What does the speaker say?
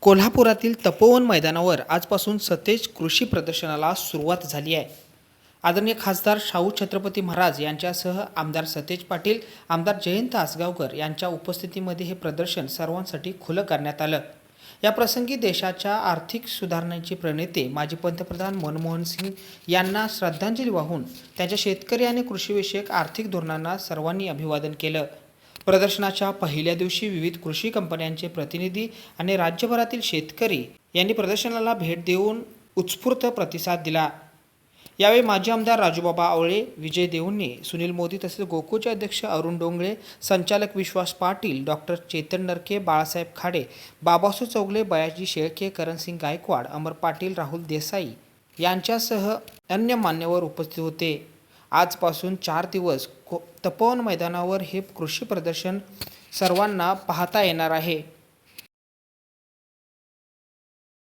कोल्हापुरातील तपोवन मैदानावर आजपासून सतेज कृषी प्रदर्शनाला सुरुवात झाली आहे. आदरणीय खासदार शाहू छत्रपती महाराज यांच्यासह आमदार सतेज पाटील आमदार जयंत आसगावकर यांच्या उपस्थितीमध्ये हे प्रदर्शन सर्वांसाठी खुलं करण्यात आलं. या प्रसंगी देशाच्या आर्थिक सुधारणांचे प्रणेते माजी पंतप्रधान मनमोहन सिंग यांना श्रद्धांजली वाहून त्यांच्या शेतकरी आणि कृषीविषयक आर्थिक धोरणांना सर्वांनी अभिवादन केलं. प्रदर्शनाच्या पहिल्या दिवशी विविध कृषी कंपन्यांचे प्रतिनिधी आणि राज्यभरातील शेतकरी यांनी प्रदर्शनाला भेट देऊन उत्स्फूर्त प्रतिसाद दिला. यावेळी माजी आमदार राजूबाबा आवळे विजय देऊंनी सुनील मोदी तसेच गोकुळचे अध्यक्ष अरुण डोंगळे संचालक विश्वास पाटील डॉक्टर चेतन नरके बाळासाहेब खाडे बाबासू चौगले बयाजी शेळके करणसिंग गायकवाड अमर पाटील राहुल देसाई यांच्यासह अन्य मान्यवर उपस्थित होते. आजपासून चार दिवस को तपोवन मैदानावर हे कृषी प्रदर्शन सर्वांना पाहता येणार आहे.